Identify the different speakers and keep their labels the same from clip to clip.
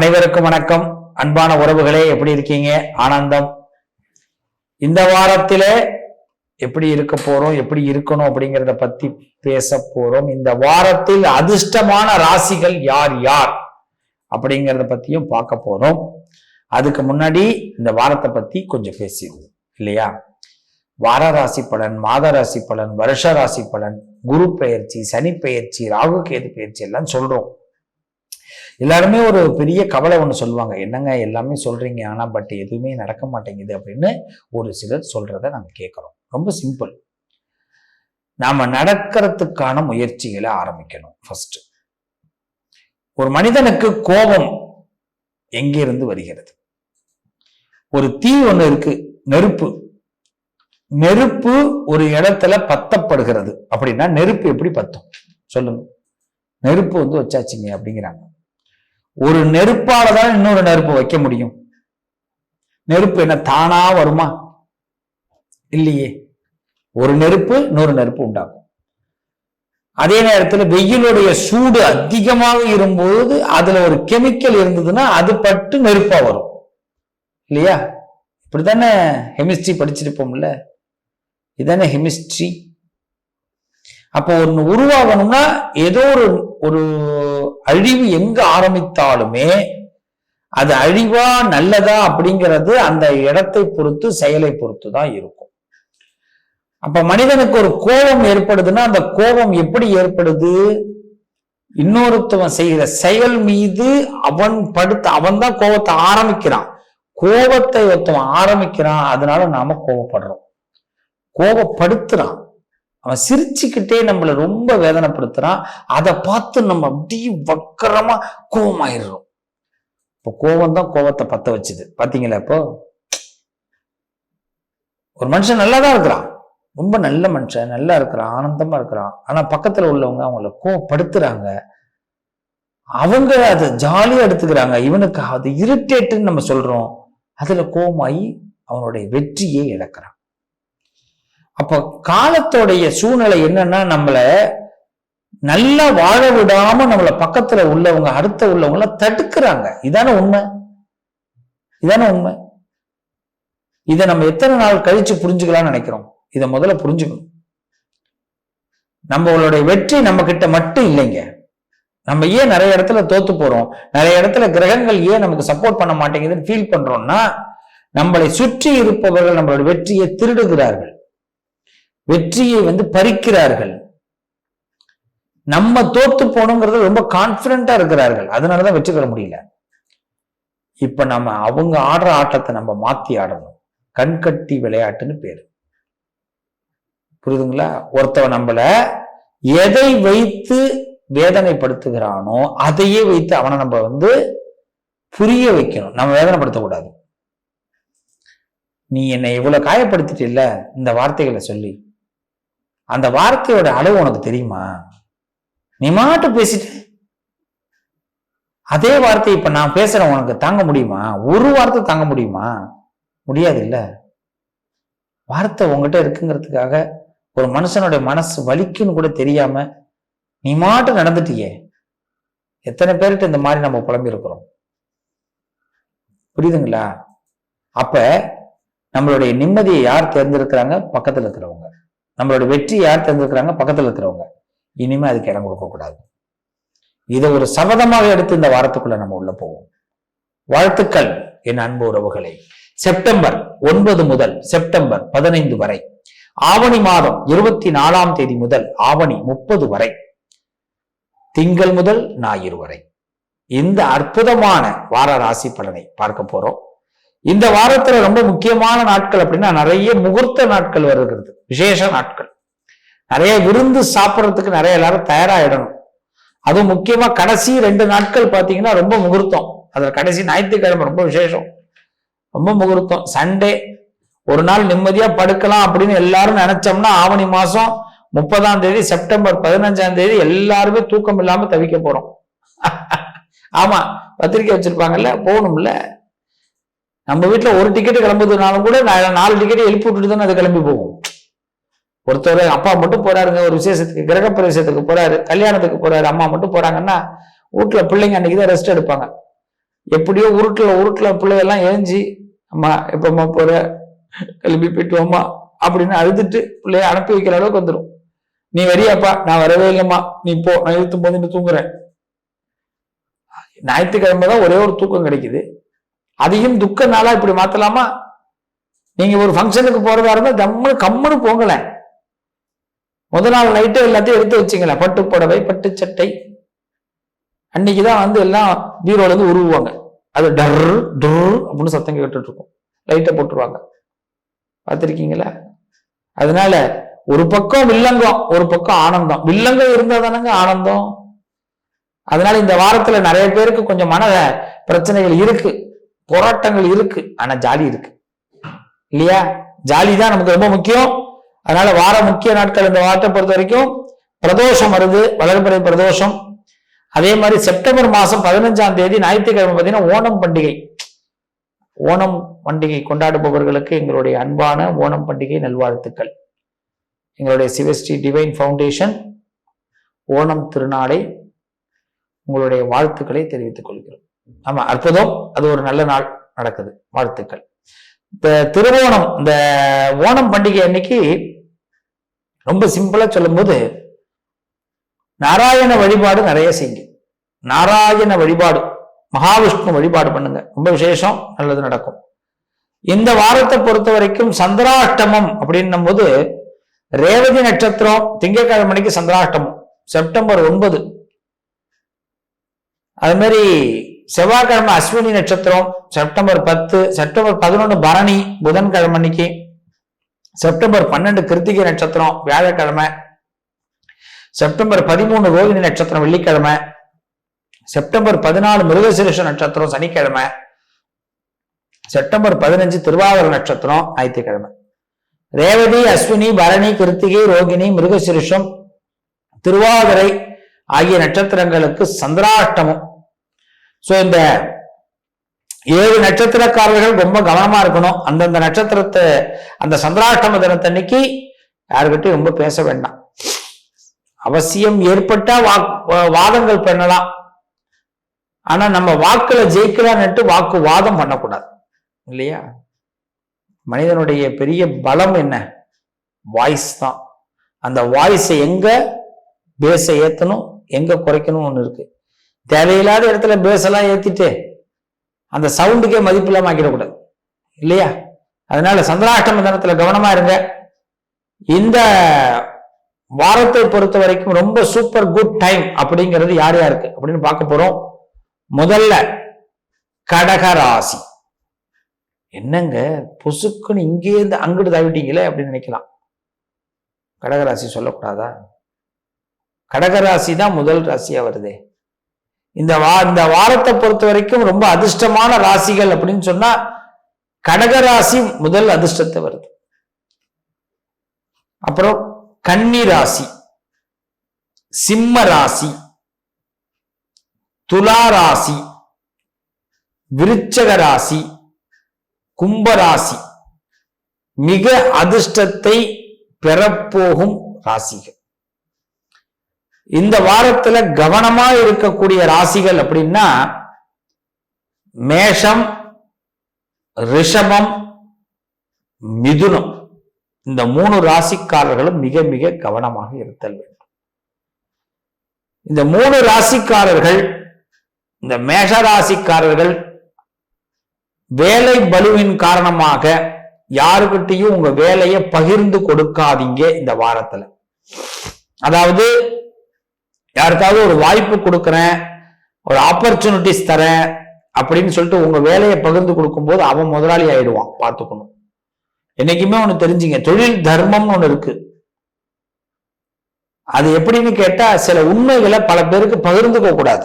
Speaker 1: அனைவருக்கும் வணக்கம். அன்பான உறவுகளே எப்படி இருக்கீங்க? ஆனந்தம். இந்த வாரத்திலே எப்படி இருக்க போறோம் எப்படி இருக்கணும் அப்படிங்கிறத பத்தி பேச போறோம். இந்த வாரத்தில் அதிர்ஷ்டமான ராசிகள் யார் யார் அப்படிங்கிறத பத்தியும் பார்க்க போறோம். அதுக்கு முன்னாடி இந்த வாரத்தை பத்தி கொஞ்சம் பேசிடுவோம் இல்லையா? வார ராசி பலன் மாத ராசி பலன் வருஷ ராசி பலன் குரு பெயர்ச்சி சனி பெயர்ச்சி ராகு கேது பெயர்ச்சி எல்லாம் சொல்றோம். எல்லாருமே ஒரு பெரிய கவலை ஒன்று சொல்லுவாங்க. என்னங்க எல்லாமே சொல்றீங்க. ஆனா பட் எதுவுமே நடக்க மாட்டேங்குது அப்படின்னு ஒரு சிலர் சொல்றத நாங்கள் கேட்குறோம் ரொம்ப சிம்பிள் நாம நடக்கிறதுக்கான முயற்சிகளை ஆரம்பிக்கணும் ஃபஸ்ட்டு ஒரு மனிதனுக்கு கோபம் எங்கிருந்து வருகிறது? ஒரு தீ ஒன்று இருக்கு. நெருப்பு. நெருப்பு ஒரு இடத்துல பத்தப்படுகிறது. அப்படின்னா நெருப்பு எப்படி பத்தும்? சொல்லுங்க. நெருப்பு வந்து வச்சாச்சுங்க அப்படிங்கிறாங்க. ஒரு நெருப்பால தான் இன்னொரு நெருப்பு வைக்க முடியும். நெருப்பு என்ன தானா வருமா? இல்லையே. ஒரு நெருப்பு இன்னொரு நெருப்பு உண்டாகும். அதே நேரத்தில் வெயிலுடைய சூடு அதிகமாக இருக்கும்போது அதுல ஒரு கெமிக்கல் இருந்ததுன்னா அது பட்டு நெருப்பா வரும். இல்லையா? இப்படித்தானே ஹெமிஸ்ட்ரி படிச்சிருப்போம்ல? இதானே ஹெமிஸ்ட்ரி அப்போ ஒன்று உருவாகணும்னா ஏதோ ஒரு ஒரு அழிவு எங்க ஆரம்பித்தாலுமே அது அழிவா நல்லதா அப்படிங்கிறது அந்த இடத்தை பொறுத்து செயலை பொறுத்து தான் இருக்கும். அப்ப மனிதனுக்கு ஒரு கோபம் ஏற்படுதுன்னா அந்த கோபம் எப்படி ஏற்படுது? இன்னொருத்தவன் செய்கிற செயல் மீது அவன் படுத்த அவன் தான் கோபத்தை ஆரம்பிக்கிறான். கோபத்தை ஒருத்தவன் ஆரம்பிக்கிறான் அதனால நாம கோபப்படுறோம். கோபப்படுத்துறான். அவன் சிரிச்சுக்கிட்டே நம்மளை ரொம்ப வேதனைப்படுத்துறான். அதை பார்த்து நம்ம அப்படியே வக்கரமா கோபமாயிடுறோம் இப்போ கோபம் தான் கோபத்தை பத்த வச்சுது. பாத்தீங்களா இப்போ? ஒரு மனுஷன் நல்லா தான் இருக்கிறான். ரொம்ப நல்ல மனுஷன் நல்லா இருக்கிறான் ஆனந்தமா இருக்கிறான். ஆனா பக்கத்துல உள்ளவங்க அவங்கள கோவப்படுத்துறாங்க. அவங்க அதை ஜாலியா எடுத்துக்கிறாங்க. இவனுக்கு அது இரிட்டேட்டுன்னு நம்ம சொல்றோம். அதுல கோவமாயி அவனுடைய வெற்றியை இழக்கிறான். அப்ப காலத்தோடைய சூழ்நிலை என்னன்னா நம்மளை நல்லா வாழ விடாம நம்மள பக்கத்துல உள்ளவங்க அடுத்த உள்ளவங்கள தடுக்கிறாங்க. இதான உண்மை? இதான உண்மை? இதை நம்ம எத்தனை நாள் கழிச்சு புரிஞ்சுக்கலாம்னு நினைக்கிறோம்? இதை முதல்ல புரிஞ்சுக்கணும். நம்மளுடைய வெற்றி நம்ம கிட்ட மட்டும் இல்லைங்க. நம்ம ஏன் நிறைய இடத்துல தோத்து போறோம்? நிறைய இடத்துல கிரகங்கள் ஏன் நமக்கு சப்போர்ட் பண்ண மாட்டேங்குதுன்னு ஃபீல் பண்றோம்னா நம்மளை சுற்றி இருப்பவர்கள் நம்மளோட வெற்றியை திருடுகிறார்கள். வெற்றியை வந்து பறிக்கிறார்கள். நம்ம தோத்து போகணுங்கிறது ரொம்ப கான்பிடண்டா இருக்கிறார்கள். அதனாலதான் வெற்றி பெற முடியல. இப்ப நம்ம அவங்க ஆடுற ஆட்டத்தை நம்ம மாத்தி ஆடணும். கண்கட்டி விளையாட்டுன்னு பேரு. புரியுதுங்களா? ஒருத்தவ நம்மள எதை வைத்து வேதனைப்படுத்துகிறானோ அதையே வைத்து அவனை நம்ம வந்து புரிய வைக்கணும். நம்ம வேதனைப்படுத்தக்கூடாது. நீ என்னை இவ்வளவு காயப்படுத்திட்டில்ல? இந்த வார்த்தைகளை சொல்லி. அந்த வார்த்தையோட அளவு உனக்கு தெரியுமா? நீ மாட்டு பேசிட்டு அதே வார்த்தை இப்ப நான் பேசுறேன் உனக்கு தாங்க முடியுமா? ஒரு வார்த்தை தாங்க முடியுமா? முடியாது இல்ல வார்த்தை உங்ககிட்ட இருக்குங்கிறதுக்காக ஒரு மனுஷனுடைய மனசு வலிக்குன்னு கூட தெரியாம நீ மாட்டு நடந்துட்டியே. எத்தனை பேர்கிட்ட இந்த மாதிரி நம்ம புலம்பிருக்கிறோம் புரியுதுங்களா? அப்ப நம்மளுடைய நிம்மதியை யார் தேர்ந்தெடுக்கிறாங்க? பக்கத்துல இருக்கிறவங்க. நம்மளோட வெற்றி யார் தந்திருக்கிறாங்க? பக்கத்துல இருக்கிறவங்க. இனிமே அதுக்கு இடம் கொடுக்கக்கூடாது இதை ஒரு சபதமாக எடுத்து இந்த வாரத்துக்குள்ள நம்ம உள்ள போவோம். வாழ்த்துக்கள் என் அன்பு உறவுகளை. செப்டம்பர் ஒன்பது முதல் செப்டம்பர் பதினைந்து வரை. ஆவணி மாதம் இருபத்தி நாலாம் தேதி முதல் ஆவணி முப்பது வரை. திங்கள் முதல் ஞாயிறு வரை. இந்த அற்புதமான வார ராசி பலனை பார்க்க போறோம். இந்த வாரத்துல ரொம்ப முக்கியமான நாட்கள் அப்படின்னா நிறைய முகூர்த்த நாட்கள் வருகிறது. விசேஷ நாட்கள். நிறைய விருந்து சாப்பிட்றதுக்கு நிறைய எல்லாரும் தயாராகிடணும் அதுவும் முக்கியமா கடைசி ரெண்டு நாட்கள் பார்த்தீங்கன்னா ரொம்ப முகூர்த்தம். அதில் கடைசி ஞாயிற்றுக்கிழமை ரொம்ப விசேஷம். ரொம்ப முகூர்த்தம். சண்டே. ஒரு நாள் நிம்மதியா படுக்கலாம் அப்படின்னு எல்லாரும் நினைச்சோம்னா ஆவணி மாசம் முப்பதாம் தேதி செப்டம்பர் பதினஞ்சாம் தேதி எல்லாருமே தூக்கம் இல்லாம தவிக்க போறோம். ஆமா பத்திரிக்கை வச்சிருப்பாங்கல்ல போகணும்ல. நம்ம வீட்டில் ஒரு டிக்கெட் கிளம்புறதுனாலும் கூட நாலு டிக்கெட் எழுப்பி விட்டுட்டு தானே அது கிளம்பி போகும். ஒருத்தர் அப்பா மட்டும் போறாருங்க ஒரு விசேஷத்துக்கு கிரகப்பிரவேசத்துக்கு போறாரு கல்யாணத்துக்கு போறாரு அம்மா மட்டும் போறாங்கன்னா வீட்டில் பிள்ளைங்க அன்னைக்கு தான் ரெஸ்ட் எடுப்பாங்க. எப்படியோ உருட்டில் உருட்டில் பிள்ளைகள்லாம் ஏஞ்சி அம்மா எப்பம்மா போற? கிளம்பி போயிட்டு அம்மா அப்படின்னு அழுதுட்டு பிள்ளைய அனுப்பி வைக்கிற அளவுக்கு வந்துடும் நீ வரியாப்பா நான் வரவே இல்லைம்மா. நீ போ நான் இழுத்தும் போது நீ தூங்குறேன் ஞாயிற்றுக்கிழமை தான் ஒரே ஒரு தூக்கம் கிடைக்குது. அதையும் துக்க நாளா இப்படி மாத்தலாமா? நீங்க ஒரு ஃபங்க்ஷனுக்கு போறதா இருந்தா தம்மு கம்முன்னு போங்கல முத நாள் நைட்டு எல்லாத்தையும் எடுத்து வச்சுங்களேன். பட்டு புடவை பட்டு சட்டை. அன்னைக்குதான் வந்து எல்லாம் பீரோல இருந்து உருவுவாங்க. அது டர் டர் அப்படின்னு சத்தம் கேட்டுட்டு இருக்கும். லைட்டை போட்டுருவாங்க. பார்த்துருக்கீங்களா? அதனால ஒரு பக்கம் வில்லங்கம் ஒரு பக்கம் ஆனந்தம். வில்லங்கம் இருந்தா தானங்க ஆனந்தம். அதனால இந்த வாரத்துல நிறைய பேருக்கு கொஞ்சம் மன பிரச்சனைகள் இருக்கு. போராட்டங்கள் இருக்கு ஆனா ஜாலி இருக்கு. இல்லையா? ஜாலி தான் நமக்கு ரொம்ப முக்கியம். அதனால வார முக்கிய நாட்கள் இந்த வாரத்தை பொறுத்த வரைக்கும் பிரதோஷம் வருது வளர்பிறை பிரதோஷம். அதே மாதிரி செப்டம்பர் மாசம் பதினஞ்சாம் தேதி ஞாயிற்றுக்கிழமை பார்த்தீங்கன்னா ஓணம் பண்டிகை. ஓணம் பண்டிகை கொண்டாடுபவர்களுக்கு எங்களுடைய அன்பான ஓணம் பண்டிகை நல்வாழ்த்துக்கள். எங்களுடைய சிவஸ்ரீ டிவைன் ஃபவுண்டேஷன் ஓணம் திருநாளை உங்களுடைய வாழ்த்துக்களை தெரிவித்துக் கொள்கிறோம். ஆமா அற்புதம். அது ஒரு நல்ல நாள் நடக்குது. வாழ்த்துக்கள். இந்த திருவோணம் இந்த ஓணம் பண்டிகை அன்னைக்கு ரொம்ப சிம்பிளா சொல்லும்போது நாராயண வழிபாடு நிறைய செய்யுங்க. நாராயண வழிபாடு மகாவிஷ்ணு வழிபாடு பண்ணுங்க. ரொம்ப விசேஷம் நல்லது நடக்கும். இந்த வாரத்தை பொறுத்த வரைக்கும் சந்திராஷ்டமம் அப்படின்னும் போது ரேவதி நட்சத்திரம் திங்கட்கிழமைக்கு சந்திராஷ்டமம் செப்டம்பர் ஒன்பது. அது மாதிரி செவ்வாய்க்கிழமை அஸ்வினி நட்சத்திரம் செப்டம்பர் பத்து செப்டம்பர் பதினொன்று பரணி புதன்கிழமை அன்னைக்கு செப்டம்பர் பன்னெண்டு கிருத்திகை நட்சத்திரம் வியாழக்கிழமை செப்டம்பர் பதிமூணு ரோகிணி நட்சத்திரம் வெள்ளிக்கிழமை செப்டம்பர் பதினாலு மிருகசிரேஷ நட்சத்திரம் சனிக்கிழமை செப்டம்பர் பதினஞ்சு திருவாவூர் நட்சத்திரம் ஞாயிற்றுக்கிழமை. ரேவதி அஸ்வினி பரணி கிருத்திகை ரோகிணி மிருகசிருஷம் திருவாதிரை ஆகிய நட்சத்திரங்களுக்கு சந்திராஷ்டமம். ஸோ இந்த ஏழு நட்சத்திரக்காரர்கள் ரொம்ப கவனமா இருக்கணும். அந்தந்த நட்சத்திரத்தை அந்த சந்திராஷ்டம தினத்தன்னைக்கு யாருக்கிட்டையும் ரொம்ப பேச வேண்டாம். அவசியம் ஏற்பட்டா வாக் வாதங்கள் பண்ணலாம். ஆனா நம்ம வாக்குல ஜெயிக்கலான்ட்டு வாக்கு வாதம் பண்ணக்கூடாது. இல்லையா? மனிதனுடைய பெரிய பலம் என்ன? வாய்ஸ் தான். அந்த வாய்ஸை எங்க பேச ஏற்றணும் எங்க குறைக்கணும் ஒன்று இருக்கு. தேவையில்லாத இடத்துல பேஸ் எல்லாம் அந்த சவுண்டுக்கே மதிப்பு இல்லாமல் ஆக்கிடக்கூடாது. இல்லையா? அதனால சந்திராஷ்டம தினத்தில் கவனமாக இருங்க. இந்த வாரத்தை பொறுத்த வரைக்கும் ரொம்ப சூப்பர் குட் டைம் அப்படிங்கிறது யார் யாருக்கு? அப்படின்னு பார்க்க போகிறோம் முதல்ல கடகராசி என்னங்க? பொசுக்குன்னு இங்கேருந்து அங்கிட்டு தவிட்டீங்களே அப்படின்னு நினைக்கலாம். கடகராசி சொல்லக்கூடாதா? கடகராசி தான் முதல் ராசியா வருதே. இந்த வா இந்த வாரத்தை பொறுத்த வரைக்கும் ரொம்ப அதிர்ஷ்டமான ராசிகள் அப்படின்னு சொன்னா கடகராசி முதல் அதிர்ஷ்டத்தை வருது. அப்புறம் கன்னி ராசி சிம்ம ராசி துலா ராசி விருச்சக ராசி கும்பராசி மிக அதிர்ஷ்டத்தை பெறப்போகும் ராசிகள். இந்த வாரத்துல கவனமா இருக்கக்கூடிய ராசிகள் அப்படின்னா மேஷம் ரிஷபம் மிதுனம். இந்த மூணு ராசிக்காரர்களும் மிக மிக கவனமாக இருத்தல் வேண்டும். இந்த மூணு ராசிக்காரர்கள் இந்த மேஷ ராசிக்காரர்கள் வேலை பலுவின் காரணமாக யாருக்கிட்டையும் உங்க வேலையை பகிர்ந்து கொடுக்காதீங்க இந்த வாரத்துல. அதாவது யாருக்காவது ஒரு வாய்ப்பு கொடுக்குறேன் ஒரு ஆப்பர்ச்சுனிட்டிஸ் தரேன் அப்படின்னு சொல்லிட்டு உங்க வேலையை பகிர்ந்து கொடுக்கும்போது அவன் முதலாளி ஆயிடுவான். பார்த்துக்கணும். என்னைக்குமே ஒண்ணு தெரிஞ்சுங்க. தொழில் தர்மம்னு ஒன்று இருக்கு. அது எப்படின்னு கேட்டா சில உண்மைகளை பல பேருக்கு பகிர்ந்துக்க கூடாது.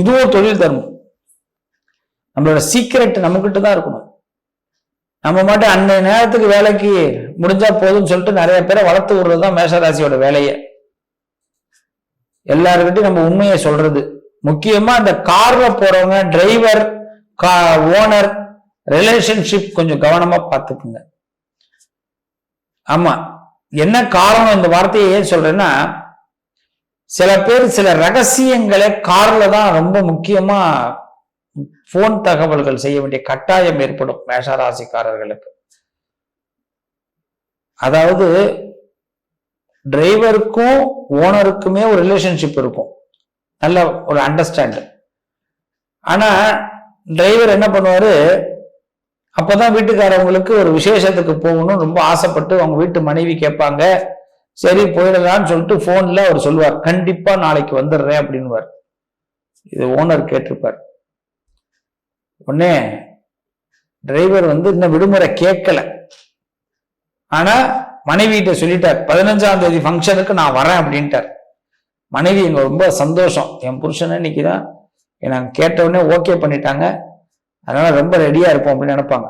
Speaker 1: இதுவும் தொழில் தர்மம். நம்மளோட சீக்கிரட் நம்மகிட்ட தான் இருக்கணும். நம்ம மட்டும் அந்த நேரத்துக்கு வேலைக்கு முடிஞ்சா போதும்னு சொல்லிட்டு நிறைய பேரை வளர்த்து விடுறது தான் மேஷராசியோட வேலையை. எல்லாருக்கிட்டையும் நம்ம உண்மையை சொல்றது. முக்கியமா அந்த கார்ல போறவங்க டிரைவர் கா ஓனர் ரிலேஷன்ஷிப் கொஞ்சம் கவனமா பார்த்துக்குங்க. ஆமா என்ன காரணம் இந்த வார்த்தையை ஏன் சொல்றேன்னா சில பேர் சில ரகசியங்களை கார்ல தான் ரொம்ப முக்கியமா போன் தகவல்கள் செய்ய வேண்டிய கட்டாயம் ஏற்படும் மேஷராசிக்காரர்களுக்கு. அதாவது டிரைவருக்கும் ஓனருக்குமே ஒரு ரிலேஷன்ஷிப் இருக்கும். நல்ல ஒரு அண்டர்ஸ்டாண்டு ஆனா டிரைவர் என்ன பண்ணுவாரு? அப்பதான் வீட்டுக்காரவங்களுக்கு ஒரு விசேஷத்துக்கு போகணும்னு ரொம்ப ஆசைப்பட்டு அவங்க வீட்டு மனைவி கேட்பாங்க. சரி போயிடலான்னு சொல்லிட்டு போன்ல அவர் சொல்லுவார். கண்டிப்பா நாளைக்கு வந்துடுறேன் அப்படின்னுவார். இது ஓனர் கேட்டிருப்பார். உடனே டிரைவர் வந்து இன்னும் விடுமுறை கேட்கல. ஆனா மனைவிகிட்ட சொல்லிட்டார் பதினஞ்சாம் தேதி ஃபங்க்ஷனுக்கு நான் வரேன் அப்படின்ட்டார். மனைவி எங்க ரொம்ப சந்தோஷம். என் புருஷனை இன்னைக்கு தான் நாங்கள் கேட்ட உடனே ஓகே பண்ணிட்டாங்க. அதனால ரொம்ப ரெடியா இருப்போம் அப்படின்னு நினைப்பாங்க.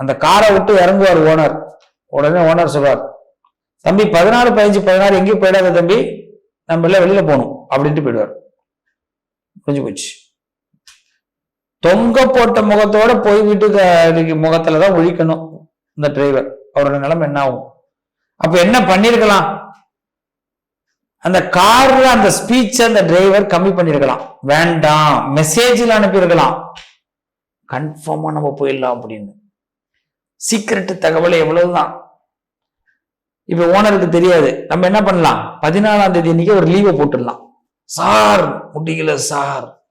Speaker 1: அந்த காரை விட்டு இறங்குவார் ஓனர் உடனே ஓனர் சொல்வார் தம்பி பதினாறு பதினஞ்சு பதினாறு எங்கேயும் போயிடாத தம்பி. நம்ம எல்லாம் வெளியில போகணும் அப்படின்ட்டு போயிடுவார். புரிஞ்சு போச்சு. தொங்க போட்ட முகத்தோட போய் வீட்டுக்கு முகத்துல தான் ஒழிக்கணும் இந்த டிரைவர் அவரோட நிலைமை என்ன ஆகும் அப்ப என்ன பண்ணிருக்கலாம் அந்த கார்ல அந்த ஸ்பீச் அந்த டிரைவர் கம்மி பண்ணிருக்கலாம் வேண்டாம். மெசேஜில் அனுப்பியிருக்கலாம். கன்ஃபார்மா நம்ம போயிடலாம் அப்படின்னு. சீக்கிரட் தகவல் எவ்வளவுதான்? இப்ப ஓனருக்கு தெரியாது. நம்ம என்ன பண்ணலாம்? பதினாலாம் தேதி அன்னைக்கு ஒரு லீவை போட்டுடலாம். சார் முடியல சார்.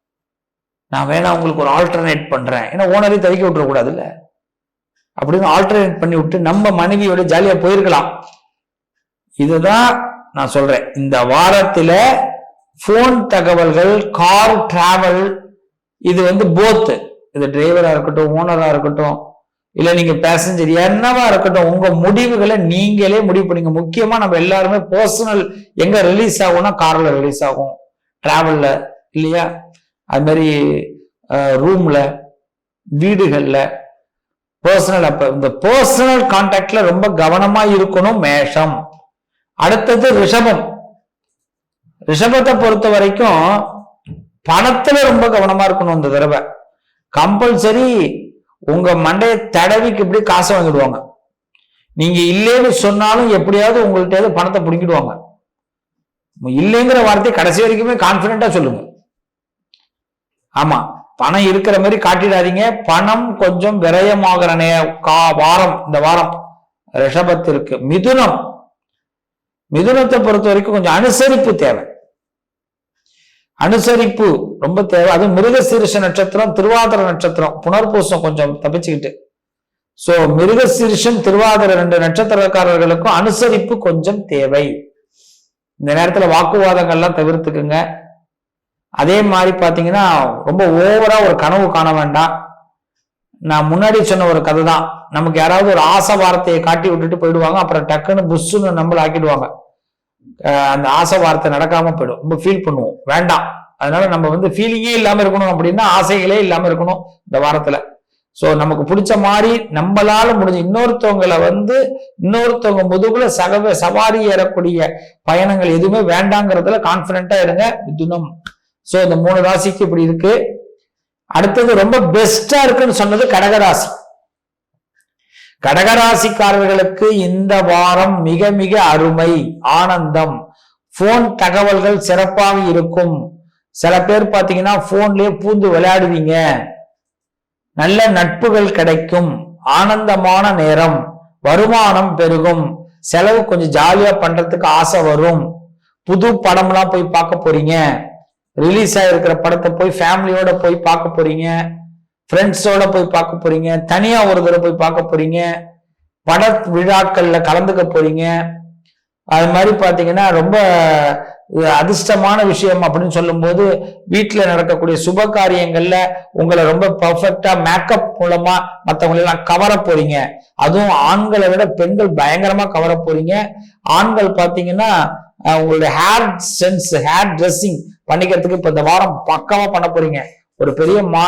Speaker 1: நான் வேணா உங்களுக்கு ஒரு ஆல்டர்னேட் பண்றேன். ஏன்னா ஓனரே தவிக்க விட்டுறக்கூடாதுல்ல. அப்படின்னு ஆல்டர்னேட் பண்ணி விட்டு நம்ம மனைவியோட ஜாலியா போயிருக்கலாம். இதுதான் நான் சொல்றேன். இந்த வாரத்துல போன் தகவல்கள் கார் டிராவல் இது வந்து போத்து இது டிரைவரா இருக்கட்டும் ஓனரா இருக்கட்டும் இல்ல நீங்க பேசஞ்சர் என்னவா இருக்கட்டும் உங்க முடிவுகளை நீங்களே முடிவு பண்ணுங்க. முக்கியமா நம்ம எல்லாருமே பர்சனல் எங்க ரிலீஸ் ஆகும்னா கார்ல ரிலீஸ் ஆகும். டிராவல்ல இல்லையா? அது மாதிரி ரூம்ல வீடுகள்ல பர்சனல் அப்ப இந்த பர்சனல் கான்டாக்ட்ல ரொம்ப கவனமா இருக்கணும் மேஷம். அடுத்தது ரிஷபம். ரிஷபத்தை பொறுத்த வரைக்கும் பணத்துல ரொம்ப கவனமா இருக்கணும் இந்த தடவை. கம்பல்சரி உங்க மண்டைய தடவிக்கு இப்படி காசை வாங்கிடுவாங்க. நீங்க இல்லைன்னு சொன்னாலும் எப்படியாவது உங்கள்கிட்ட பணத்தை பிடிக்கிடுவாங்க இல்லைங்கிற வார்த்தையை கடைசி வரைக்குமே கான்பிடண்டா சொல்லுங்க. ஆமா. பணம் இருக்கிற மாதிரி காட்டிடாதீங்க. பணம் கொஞ்சம் விரயமாகிற கா வாரம் இந்த வாரம். ரிஷபத்திற்கு மிதுனம். மிதுனத்தை பொறுத்த வரைக்கும் கொஞ்சம் அனுசரிப்பு தேவை. அனுசரிப்பு ரொம்ப தேவை. அது மிருகசீரிஷ நட்சத்திரம் திருவாதிர நட்சத்திரம். புனர்பூசம் கொஞ்சம் தப்பிச்சுக்கிட்டு. சோ மிருகசீரிஷம் திருவாதிர ரெண்டு நட்சத்திரக்காரர்களுக்கும் அனுசரிப்பு கொஞ்சம் தேவை. இந்த நேரத்துல வாக்குவாதங்கள்லாம் தவிர்த்துக்குங்க. அதே மாதிரி பார்த்தீங்கன்னா ரொம்ப ஓவரா ஒரு கனவு காண வேண்டாம். நான் முன்னாடி சொன்ன ஒரு கதை தான் நமக்கு யாராவது ஒரு ஆசை வார்த்தையை காட்டி விட்டுட்டு போயிடுவாங்க அப்புறம் டக்குன்னு புஷ்ஷுன்னு நம்மள ஆக்கிடுவாங்க. அந்த ஆசை வார்த்தை நடக்காம போயிடும். ரொம்ப ஃபீல் பண்ணுவோம். வேண்டாம். அதனால நம்ம வந்து ஃபீலிங்கே இல்லாம இருக்கணும் அப்படின்னா ஆசைகளே இல்லாம இருக்கணும் இந்த வாரத்துல. ஸோ நமக்கு பிடிச்ச மாதிரி நம்மளால முடிஞ்ச இன்னொருத்தவங்களை வந்து இன்னொருத்தவங்க முதுகுல சகவ சவாரி ஏறக்கூடிய பயணங்கள் எதுவுமே வேண்டாங்கிறதுல கான்பிடண்டா இருங்க. மிதுனம். ஸோ இந்த மூணு ராசிக்கு இப்படி இருக்கு. அடுத்தது ரொம்ப பெஸ்டா இருக்குன்னு சொன்னது கடகராசி. கடகராசிக்காரர்களுக்கு இந்த வாரம் மிக மிக அருமை ஆனந்தம். போன் தகவல்கள் சிறப்பாக இருக்கும். சில பேர் பார்த்தீங்கன்னா போன்லயே பூந்து விளையாடுவீங்க. நல்ல நட்புகள் கிடைக்கும். ஆனந்தமான நேரம். வருமானம் பெருகும். செலவு கொஞ்சம் ஜாலியா பண்றதுக்கு ஆசை வரும். புது படம்லாம் போய் பார்க்க போறீங்க. ரிலீஸ் ஆகிருக்கிற படத்தை போய் ஃபேமிலியோட போய் பார்க்க போறீங்க. ஃப்ரெண்ட்ஸோட போய் பார்க்க போறீங்க. தனியா ஒரு தடவை போய் பார்க்க போறீங்க. பட விழாக்கள்ல கலந்துக்க போறீங்க. அது மாதிரி பார்த்தீங்கன்னா ரொம்ப அதிர்ஷ்டமான விஷயம் அப்படின்னு சொல்லும்போது வீட்டில் நடக்கக்கூடிய சுப காரியங்கள்ல உங்களை ரொம்ப பர்ஃபெக்டா மேக்கப் மூலமா மற்றவங்களெல்லாம் கவர போறீங்க. அதுவும் ஆண்களை விட பெண்கள் பயங்கரமா கவர போறீங்க. ஆண்கள் பார்த்தீங்கன்னா உங்களுடைய ஹேர் சென்ஸ் ஹேர் ட்ரெஸ்ஸிங் பண்ணிக்கிறதுக்கு இப்ப இந்த வாரம் பக்கமா பண்ண போறீங்க. ஒரு பெரிய மா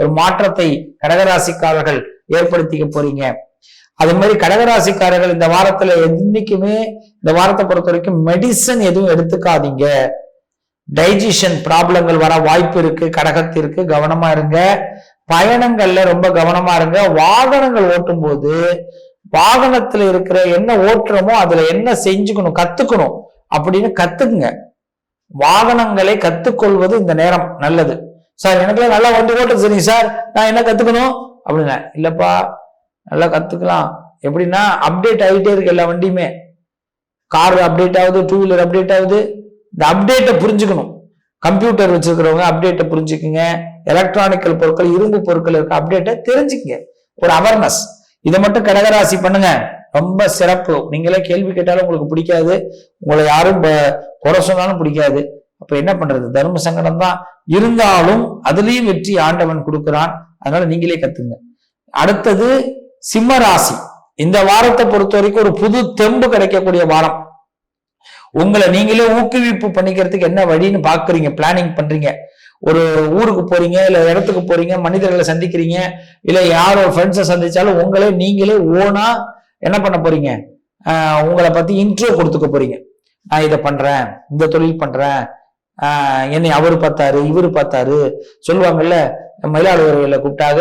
Speaker 1: ஒரு மாற்றத்தை கடகராசிக்காரர்கள் ஏற்படுத்திக்க போறீங்க. அது மாதிரி கடகராசிக்காரர்கள் இந்த வாரத்துல என்னைக்குமே இந்த வாரத்தை பொறுத்த வரைக்கும் மெடிசன் எதுவும் எடுத்துக்காதீங்க. டைஜஷன் ப்ராப்ளங்கள் வர வாய்ப்பு இருக்கு கடகத்திற்கு கவனமா இருங்க. பயணங்கள்ல ரொம்ப கவனமா இருங்க. வாகனங்கள் ஓட்டும் போது வாகனத்துல இருக்கிற என்ன ஓட்டுறமோ அதுல என்ன செஞ்சுக்கணும் கத்துக்கணும் அப்படின்னு கத்துக்குங்க. வாகனங்களை கத்துக்கொள்வது இந்த நேரம் நல்லது. சார் எனக்குலாம் நல்லா வண்டி ஓட்ட சரிங்க சார். நான் என்ன கத்துக்கணும்? அப்படின்னா இல்லப்பா நல்லா கத்துக்கலாம். எப்படின்னா அப்டேட் ஆகிட்டே இருக்கு எல்லா வண்டியுமே. கார் அப்டேட் ஆகுது டூ வீலர் அப்டேட் ஆகுது. இந்த அப்டேட்டை புரிஞ்சுக்கணும். கம்ப்யூட்டர் வச்சிருக்கிறவங்க அப்டேட்டை புரிஞ்சுக்குங்க. எலக்ட்ரானிக்கல் பொருட்கள் இரும்பு பொருட்கள் இருக்க அப்டேட்டை தெரிஞ்சுக்கங்க. ஒரு அவேர்னஸ் இதை மட்டும் கடகராசி பண்ணுங்க. ரொம்ப சிறப்பு. நீங்களே கேள்வி கேட்டாலும் உங்களுக்கு பிடிக்காது. உங்களை யாரும் குறை சொன்னாலும் பிடிக்காது. அப்ப என்ன பண்றது? தர்ம சங்கடம் தான். இருந்தாலும் அதுலயும் வெற்றி ஆண்டவன் கொடுக்கிறான். அதனால நீங்களே கத்துங்க. அடுத்தது சிம்ம ராசி. இந்த வாரத்தை பொறுத்த வரைக்கும் ஒரு புது தெம்பு கிடைக்கக்கூடிய வாரம். உங்களை நீங்களே ஊக்குவிப்பு பண்ணிக்கிறதுக்கு என்ன வழின்னு பாக்குறீங்க பிளானிங் பண்றீங்க. ஒரு ஊருக்கு போறீங்க இல்ல இடத்துக்கு போறீங்க மனிதர்களை சந்திக்கிறீங்க இல்ல யாரோ ஃப்ரெண்ட்ஸை சந்திச்சாலும் உங்களே நீங்களே ஓனா என்ன பண்ண போறீங்க? ஆஹ் உங்களை பத்தி இன்ட்ரோ கொடுத்துக்க போறீங்க. நான் இதை பண்றேன் இந்த தொழில் பண்றேன். ஆஹ் என்னை அவர் பார்த்தாரு இவர் பார்த்தாரு. சொல்லுவாங்கல்ல மயிலாடுதுறையில கூப்பிட்டாக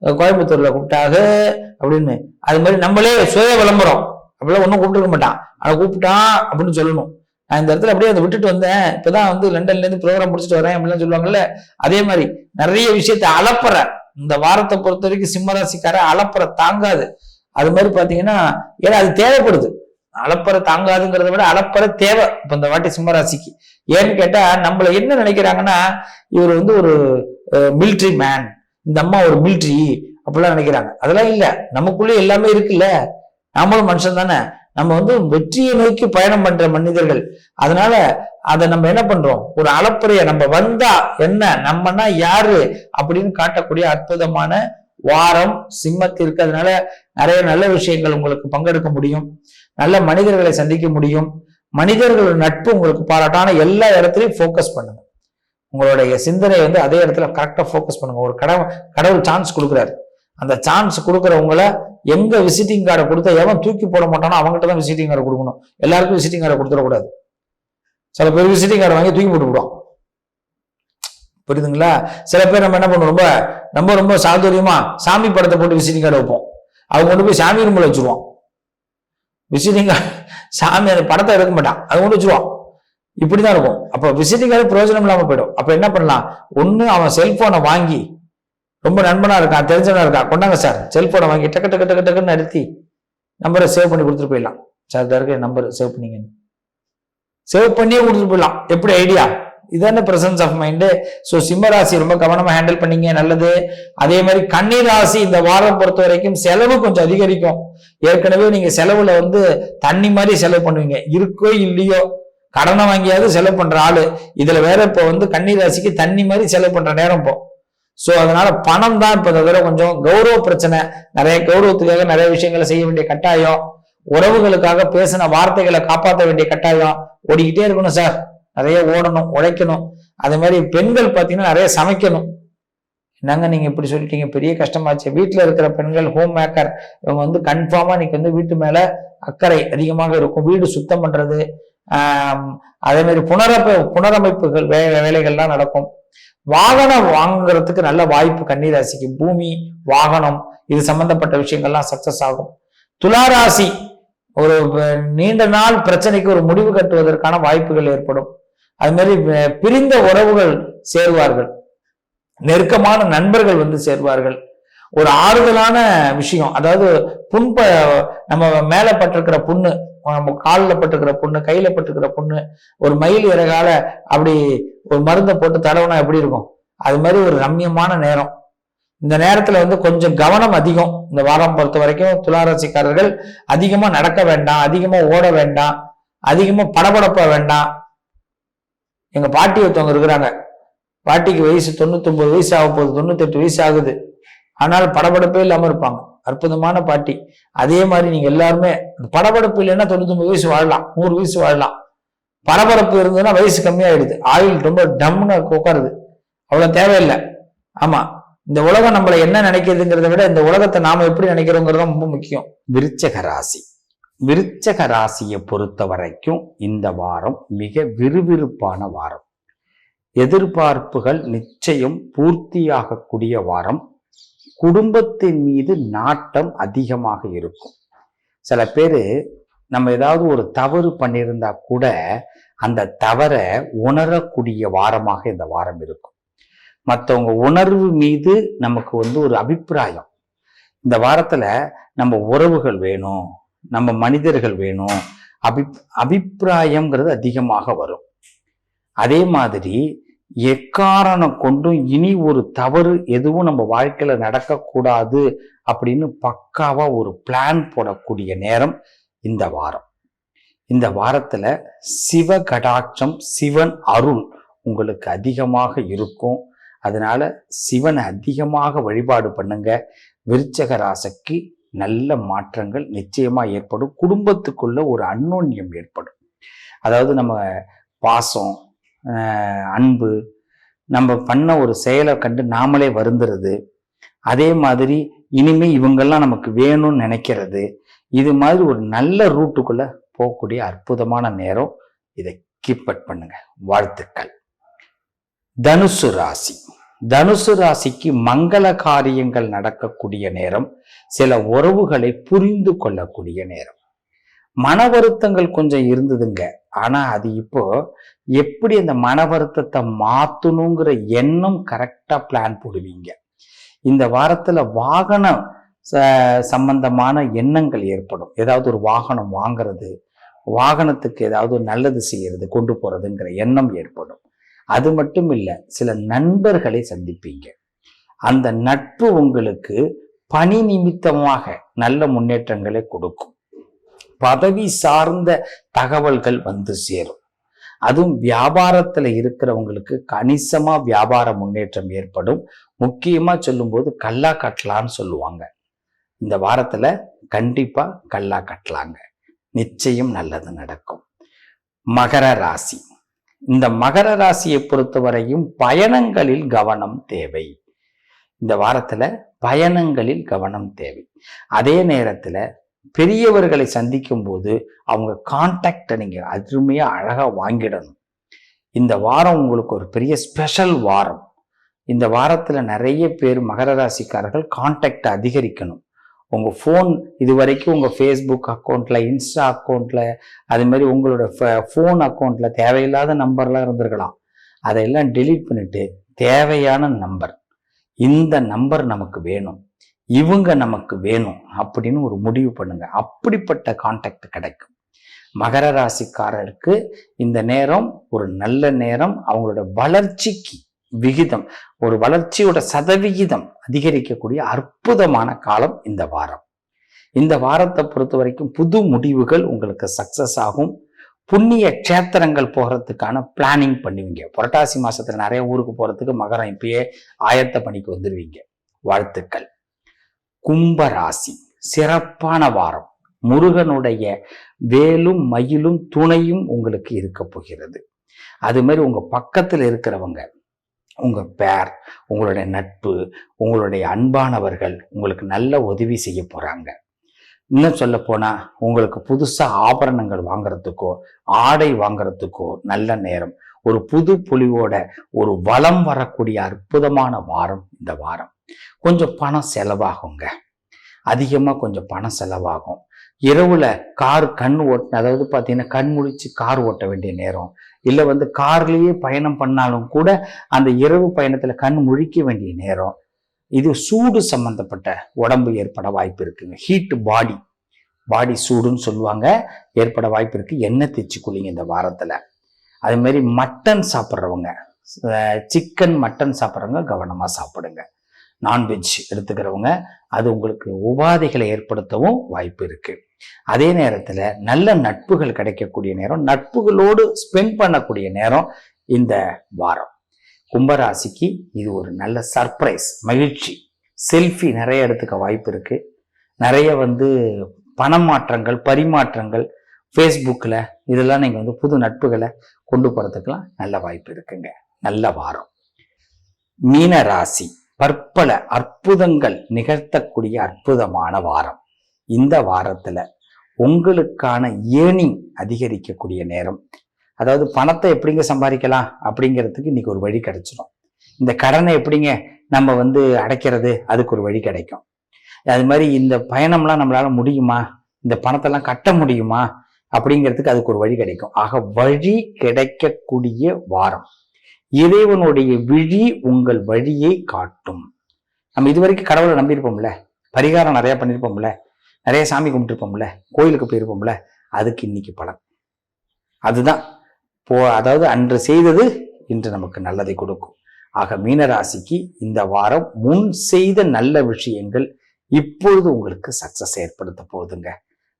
Speaker 1: கோயம்புத்தூர்ல கூப்பிட்டாக அப்படின்னு. அது மாதிரி நம்மளே சுய விளம்பரம். அப்படிலாம் ஒன்றும் கூப்பிட்டுருக்க மாட்டான். அவனை கூப்பிட்டான் அப்படின்னு சொல்லணும். நான் இந்த இடத்துல அப்படியே அதை விட்டுட்டு வந்தேன். இப்போதான் வந்து லண்டன்ல இருந்து ப்ரோக்ராம் முடிச்சுட்டு வரேன் அப்படிலாம் சொல்லுவாங்கல்ல. அதே மாதிரி நிறைய விஷயத்த அளப்புற இந்த வாரத்தை பொறுத்த வரைக்கும் சிம்மராசிக்கார அளப்புற தாங்காது. அது மாதிரி பாத்தீங்கன்னா ஏன்னா அது தேவைப்படுது. அளப்பறை தாங்காதுங்கிறத விட அளப்பறை தேவை. இப்போ இந்த வாட்டி சிம்மராசிக்கு. ஏன்னு கேட்டா நம்மள என்ன நினைக்கிறாங்கன்னா இவர் வந்து ஒரு மிலிட்ரி மேன் இந்த அம்மா ஒரு மிலிட்ரி அப்படிலாம் நினைக்கிறாங்க. அதெல்லாம் இல்லை. நமக்குள்ளே எல்லாமே இருக்குல்ல. நாமளும் மனுஷன் தானே. நம்ம வந்து வெற்றியை நோக்கி பயணம் பண்ற மனிதர்கள். அதனால அதை நம்ம என்ன பண்றோம்? ஒரு அளப்பறைய நம்ம வந்தா என்ன? நம்மனா யாரு? அப்படின்னு காட்டக்கூடிய அற்புதமான வாரம் சிம்மத்திற்கு. அதனால நிறைய நல்ல விஷயங்கள் உங்களுக்கு பங்கெடுக்க முடியும். நல்ல மனிதர்களை சந்திக்க முடியும். மனிதர்களோட நட்பு உங்களுக்கு பாராட்டான எல்லா இடத்துலையும் ஃபோக்கஸ் பண்ணுங்க. உங்களுடைய சிந்தனை வந்து அதே இடத்துல கரெக்டாக ஃபோக்கஸ் பண்ணுங்க. ஒரு கடவுள் கடவுள் சான்ஸ் கொடுக்குறாரு. அந்த சான்ஸ் கொடுக்குறவங்கள எங்க விசிட்டிங் கார்டை கொடுத்தா எவன் தூக்கி போட மாட்டானோ அவங்ககிட்ட தான் விசிட்டிங் கார்டு கொடுக்கணும். எல்லாருக்கும் விசிட்டிங் கார்டை கொடுத்துடக்கூடாது. சில பேர் விசிட்டிங் கார்டை வாங்கி தூக்கி போட்டு விடுவோம் புரியுதுங்களா? சில பேர் நம்ம என்ன பண்ணுவோம்? ரொம்ப ரொம்ப ரொம்ப சாதுரியமா சாமி படத்தை போட்டு விசிட்டிங் கார்டு வைப்போம். அவங்க கொண்டு போய் சாமி ரூமில் வச்சுருவான் விசிட்டிங் சாமி அந்த படத்தை எடுக்க மாட்டான். அது கொண்டு வச்சிருவான். இப்படிதான் இருக்கும். அப்ப விசிட்டிங் கார்டு பிரயோஜனம் இல்லாம போயிடும். அப்ப என்ன பண்ணலாம்? ஒண்ணு அவன் செல்போனை வாங்கி ரொம்ப நண்பனா இருக்கான் தெரிஞ்சவனா இருக்கான் கொண்டாங்க சார். செல்போனை வாங்கி டக்கு டக்கு டக்கு டக்குன்னு நிறுத்தி நம்பரை சேவ் பண்ணி கொடுத்துட்டு போயிடலாம். சார் இதா நம்பர் சேவ் பண்ணீங்கன்னு. சேவ் பண்ணியே கொடுத்துட்டு போயிடலாம். எப்படி ஐடியா இதான பிரசன்ஸ் ஆஃப் மைண்டு ஸோ சிம்ம ராசி ரொம்ப கவனமாக ஹேண்டில் பண்ணீங்க நல்லது. அதே மாதிரி கன்னி ராசி இந்த வாரம் பொறுத்த வரைக்கும் செலவு கொஞ்சம் அதிகரிக்கும். ஏற்கனவே நீங்க செலவில் வந்து தண்ணி மாதிரி செலவு பண்ணுவீங்க. இருக்கோ இல்லையோ கடனை வாங்கியாவது செலவு பண்ணுற ஆள். இதில் வேற இப்போ வந்து கன்னி ராசிக்கு தண்ணி மாதிரி செலவு பண்ணுற நேரம் இப்போ. ஸோ அதனால பணம் தான் இப்போ இந்த தடவை கொஞ்சம் கௌரவ பிரச்சனை. நிறைய கௌரவத்துக்காக நிறைய விஷயங்களை செய்ய வேண்டிய கட்டாயம். உறவுகளுக்காக பேசின வார்த்தைகளை காப்பாற்ற வேண்டிய கட்டாயம். ஓடிக்கிட்டே இருக்கணும் சார் நிறைய ஓடணும் உழைக்கணும். அதே மாதிரி பெண்கள் பார்த்தீங்கன்னா நிறைய சமைக்கணும். என்னங்க நீங்க இப்படி சொல்லிட்டீங்க? பெரிய கஷ்டமாச்சு. வீட்டில் இருக்கிற பெண்கள் ஹோம் மேக்கர் இவங்க வந்து கன்ஃபார்மா இன்னைக்கு வந்து வீட்டு மேல அக்கறை அதிகமாக இருக்கும். வீடு சுத்தம் பண்றது ஆஹ் அதே மாதிரி புனரப்ப புனரமைப்புகள் வே வேலைகள்லாம் நடக்கும். வாகனம் வாங்குறதுக்கு நல்ல வாய்ப்பு கன்னிராசிக்கு. பூமி வாகனம் இது சம்பந்தப்பட்ட விஷயங்கள்லாம் சக்சஸ் ஆகும். துளாராசி ஒரு நீண்ட நாள் பிரச்சனைக்கு ஒரு முடிவு கட்டுவதற்கான வாய்ப்புகள் ஏற்படும். அது மாதிரி பிரிந்த உறவுகள் சேர்வார்கள். நெருக்கமான நண்பர்கள் வந்து சேர்வார்கள். ஒரு ஆறுதலான விஷயம் அதாவது புண்ப நம்ம மேல பட்டிருக்கிற புண்ணு நம்ம காலில் பட்டிருக்கிற புண்ணு கையில பட்டிருக்கிற புண்ணு ஒரு மயில் இறகால அப்படி ஒரு மருந்தை போட்டு தடவுனா எப்படி இருக்கும்? அது மாதிரி ஒரு ரம்யமான நேரம். இந்த நேரத்துல வந்து கொஞ்சம் கவனம் அதிகம். இந்த வாரம் பொறுத்த வரைக்கும் துளாராசிக்காரர்கள் அதிகமா நடக்க வேண்டாம் அதிகமா ஓட வேண்டாம் அதிகமா படபடப்ப வேண்டாம். எங்க பாட்டி ஒருத்தவங்க இருக்கிறாங்க. பாட்டிக்கு வயசு தொண்ணூத்தொன்பது வயசு ஆக போகுது தொண்ணூத்தெட்டு வயசு ஆகுது. ஆனால் படபடப்பே இல்லாம இருப்பாங்க. அற்புதமான பாட்டி. அதே மாதிரி நீங்க எல்லாருமே படபடப்பு இல்லைன்னா தொண்ணூத்தொன்பது வயசு வாழலாம் நூறு வயசு வாழலாம். பரபரப்பு இருந்ததுன்னா வயசு கம்மியாயிடுது. ஆயுள் ரொம்ப டம்னு உட்காருது அவ்வளவு தேவையில்லை. ஆமா இந்த உலகம் நம்மளை என்ன நினைக்கிறதுங்கிறத விட இந்த உலகத்தை நாம எப்படி நினைக்கிறோங்கிறது ரொம்ப முக்கியம்.
Speaker 2: விருச்சக ராசி. விருச்சக ராசியை பொறுத்த வரைக்கும் இந்த வாரம் மிக விறுவிறுப்பான வாரம். எதிர்பார்ப்புகள் நிச்சயம் பூர்த்தியாகக்கூடிய வாரம். குடும்பத்தின் மீது நாட்டம் அதிகமாக இருக்கும். சில பேர் நம்ம ஏதாவது ஒரு தவறு பண்ணியிருந்தா கூட அந்த தவறை உணரக்கூடிய வாரமாக இந்த வாரம் இருக்கும். மற்றவங்க உணர்வு மீது நமக்கு வந்து ஒரு அபிப்பிராயம். இந்த வாரத்தில் நம்ம உறவுகள் வேணும். நம்ம மனிதர்கள் வேணும். அபி அபிப்பிராயங்கிறது அதிகமாக வரும். அதே மாதிரி எக்காரணம் கொண்டும் இனி ஒரு தவறு எதுவும் நம்ம வாழ்க்கையில நடக்கக்கூடாது அப்படின்னு பக்காவா ஒரு பிளான் போடக்கூடிய நேரம் இந்த வாரம். இந்த வாரத்துல சிவ கடாட்சம் சிவன் அருள் உங்களுக்கு அதிகமாக இருக்கும். அதனால சிவனை அதிகமாக வழிபாடு பண்ணுங்க. விருச்சக ராசிக்கு நல்ல மாற்றங்கள் நிச்சயமா ஏற்படும். குடும்பத்துக்குள்ள ஒரு அன்னோன்யம் ஏற்படும். அதாவது நம்ம பாசம் அன்பு நம்ம பண்ண ஒரு செயலை கண்டு நாமளே வருந்துறது. அதே மாதிரி இனிமே இவங்கெல்லாம் நமக்கு வேணும்னு நினைக்கிறது. இது மாதிரி ஒரு நல்ல ரூட்டுக்குள்ள போகக்கூடிய அற்புதமான நேரம் இதை கீப்பட் பண்ணுங்க. வாழ்த்துக்கள். தனுசு ராசி. தனுசு ராசிக்கு மங்கள காரியங்கள் நடக்கக்கூடிய நேரம் சில உறவுகளை புரிந்து கொள்ளக்கூடிய நேரம். மன வருத்தங்கள் கொஞ்சம் இருந்ததுங்க. ஆனா அது இப்போ எப்படி அந்த மன வருத்தத்தை மாத்தணுங்கிற எண்ணம் கரெக்டா பிளான் போடுவீங்க. இந்த வாரத்துல வாகனம் சம்பந்தமான எண்ணங்கள் ஏற்படும். ஏதாவது ஒரு வாகனம் வாங்கிறது வாகனத்துக்கு ஏதாவது நல்லது செய்யறது கொண்டு போறதுங்கிற எண்ணம் ஏற்படும். அது மட்டும் இல்லை சில நண்பர்களை சந்திப்பீங்க. அந்த நட்பு உங்களுக்கு பணி நிமித்தமாக நல்ல முன்னேற்றங்களை கொடுக்கும். பதவி சார்ந்த தகவல்கள் வந்து சேரும். அதுவும் வியாபாரத்தில் இருக்கிறவங்களுக்கு கணிசமாக வியாபார முன்னேற்றம் ஏற்படும். முக்கியமாக சொல்லும்போது கல்லா கட்டலான்னு சொல்லுவாங்க. இந்த வாரத்தில் கண்டிப்பாக கல்லா கட்டலாங்க. நிச்சயம் நல்லது நடக்கும். மகர ராசி. இந்த மகர ராசியை பொறுத்தவரையும் பயணங்களில் கவனம் தேவை. இந்த வாரத்துல பயணங்களில் கவனம் தேவை. அதே நேரத்துல பெரியவர்களை சந்திக்கும் போது அவங்க கான்டாக்டை நீங்க அருமையா அழகா வாங்கிடணும். இந்த வாரம் உங்களுக்கு ஒரு பெரிய ஸ்பெஷல் வாரம். இந்த வாரத்துல நிறைய பேர் மகர ராசிக்காரர்கள் கான்டாக்ட் அதிகரிக்கணும். உங்கள் ஃபோன் இது வரைக்கும் உங்கள் ஃபேஸ்புக் அக்கௌண்ட்டில் இன்ஸ்டா அக்கௌண்ட்டில் அது மாதிரி உங்களோட ஃபோன் அக்கௌண்ட்டில் தேவையில்லாத நம்பர்லாம் இருந்திருக்கலாம். அதையெல்லாம் டெலீட் பண்ணிவிட்டு தேவையான நம்பர் இந்த நம்பர் நமக்கு வேணும் இவங்க நமக்கு வேணும் அப்படின்னு ஒரு முடிவு பண்ணுங்க. அப்படிப்பட்ட கான்டாக்ட் கிடைக்கும். மகர ராசிக்காரருக்கு இந்த நேரம் ஒரு நல்ல நேரம். அவங்களோட வளர்ச்சிக்கு விகிதம் ஒரு வளர்ச்சியோட சதவிகிதம் அதிகரிக்கக்கூடிய அற்புதமான காலம் இந்த வாரம். இந்த வாரத்தை பொறுத்த வரைக்கும் புது முடிவுகள் உங்களுக்கு சக்சஸ் ஆகும். புண்ணிய க்ஷேத்திரங்கள் போகிறதுக்கான பிளானிங் பண்ணுவீங்க. புரட்டாசி மாசத்துல நிறைய ஊருக்கு போறதுக்கு மகரம் இப்பயே ஆயத்த பணிக்கு வந்துடுவீங்க வாழ்த்துக்கள். கும்பராசி சிறப்பான வாரம். முருகனுடைய வேலும் மயிலும் துணையும் உங்களுக்கு இருக்க போகிறது. அது மாதிரி உங்க பக்கத்தில் இருக்கிறவங்க உங்க பேர் உங்களுடைய நட்பு உங்களுடைய அன்பானவர்கள் உங்களுக்கு நல்ல உதவி செய்ய போறாங்க. இன்னும் சொல்ல போனா உங்களுக்கு புதுசா ஆபரணங்கள் வாங்கிறதுக்கோ ஆடை வாங்கிறதுக்கோ நல்ல நேரம். ஒரு புது புலிவோட ஒரு வளம் வரக்கூடிய அற்புதமான வாரம் இந்த வாரம். கொஞ்சம் பணம் செலவாகுங்க. அதிகமாக கொஞ்சம் பணம் செலவாகும். இரவுல கார் கண் ஓட்ட அதாவது பார்த்தீங்கன்னா கண் முழிச்சு கார் ஓட்ட வேண்டிய நேரம். இல்லை வந்து கார்லேயே பயணம் பண்ணாலும் கூட அந்த இரவு பயணத்தில் கண் முழிக்க வேண்டிய நேரம். இது சூடு சம்பந்தப்பட்ட உடம்பு ஏற்பட வாய்ப்பு இருக்குங்க. ஹீட் பாடி பாடி சூடுன்னு சொல்லுவாங்க. ஏற்பட வாய்ப்பு இருக்குது எண்ணெய் தேய்ச்சி குளிங்க இந்த வாரத்தில். அதுமாரி மட்டன் சாப்பிட்றவங்க சிக்கன் மட்டன் சாப்பிட்றவங்க கவனமாக சாப்பிடுங்க. நான்வெஜ் எடுத்துக்கிறவங்க அது உங்களுக்கு உபாதைகளை ஏற்படுத்தவும் வாய்ப்பு இருக்குது அதே நேரத்துல நல்ல நட்புகள் கிடைக்கக்கூடிய நேரம் நட்புகளோடு ஸ்பெண்ட் பண்ணக்கூடிய நேரம் இந்த வாரம். கும்பராசிக்கு இது ஒரு நல்ல சர்ப்ரைஸ் மகிழ்ச்சி. செல்ஃபி நிறைய எடுத்துக்க வாய்ப்பு இருக்கு. நிறைய வந்து பணமாற்றங்கள் பரிமாற்றங்கள் ஃபேஸ்புக்கில் இதெல்லாம் நீங்கள் வந்து புது நட்புகளை கொண்டு போகிறதுக்கெல்லாம் நல்ல வாய்ப்பு இருக்குங்க. நல்ல வாரம். மீன ராசி பற்பல அற்புதங்கள் நிகழ்த்தக்கூடிய அற்புதமான வாரம். இந்த வாரத்துல உங்களுக்கான ஏர்னிங் அதிகரிக்கக்கூடிய நேரம். அதாவது பணத்தை எப்படிங்க சம்பாதிக்கலாம் அப்படிங்கிறதுக்கு இன்னைக்கு ஒரு வழி கிடைச்சிடும் இந்த கடனை எப்படிங்க நம்ம வந்து அடைக்கிறது? அதுக்கு ஒரு வழி கிடைக்கும். அது மாதிரி இந்த பயணம்லாம் நம்மளால முடியுமா? இந்த பணத்தெல்லாம் கட்ட முடியுமா? அப்படிங்கிறதுக்கு அதுக்கு ஒரு வழி கிடைக்கும். ஆக வழி கிடைக்கக்கூடிய வாரம். இறைவனுடைய விழி உங்கள் வழியை காட்டும். நம்ம இதுவரைக்கும் கடவுளை நம்பியிருப்போம்ல? பரிகாரம் நிறைய பண்ணியிருப்போம்ல? நிறைய சாமி கும்பிட்டுருப்போம்ல கோயிலுக்கு போயிருப்போம்ல அதுக்கு இன்னைக்கு பலன். அதுதான் போ அதாவது அன்று செய்தது இன்று நமக்கு நல்லதை கொடுக்கும். ஆக மீனராசிக்கு இந்த வாரம் முன் செய்த நல்ல விஷயங்கள் இப்பொழுது உங்களுக்கு சக்சஸ் ஏற்படுத்த போகுதுங்க.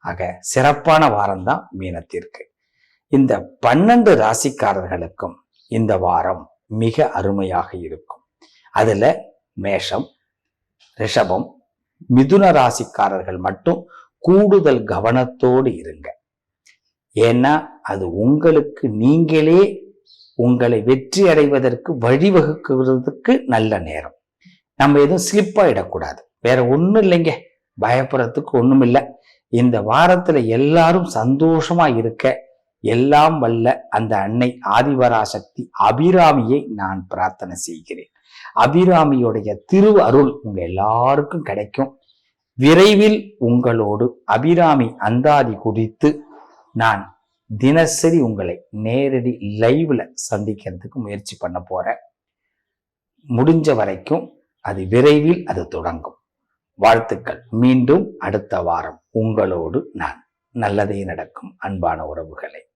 Speaker 2: ஆக சிறப்பான வாரம் தான் மீனத்திற்கு. இந்த பன்னெண்டு ராசிக்காரர்களுக்கும் இந்த வாரம் மிக அருமையாக இருக்கும். அதில் மேஷம் ரிஷபம் மிதுன ராசிக்காரர்கள் மட்டும் கூடுதல் கவனத்தோடு இருங்க. ஏன்னா அது உங்களுக்கு நீங்களே உங்களை வெற்றி அடைவதற்கு வழிவகுக்கிறதுக்கு நல்ல நேரம். நம்ம எதுவும் ஸ்லிப்பாயிடக்கூடாது வேற ஒன்றும் இல்லைங்க. பயப்படுறதுக்கு ஒன்றும் இல்லை. இந்த வாரத்தில் எல்லாரும் சந்தோஷமா இருக்க எல்லாம் வல்ல அந்த அன்னை ஆதிவராசக்தி அபிராமியை நான் பிரார்த்தனை செய்கிறேன். அபிராமியுடைய திரு அருள் உங்க எல்லாருக்கும் கிடைக்கும். விரைவில் உங்களோடு அபிராமி அந்தாதி குறித்து நான் தினசரி உங்களை நேரடி லைவ்ல சந்திக்கிறதுக்கு முயற்சி பண்ண போறேன். முடிஞ்ச வரைக்கும் அது விரைவில் அது தொடங்கும். வாழ்த்துக்கள். மீண்டும் அடுத்த வாரம் உங்களோடு நான் நல்லதே நடக்கும் அன்பான உறவுகளை.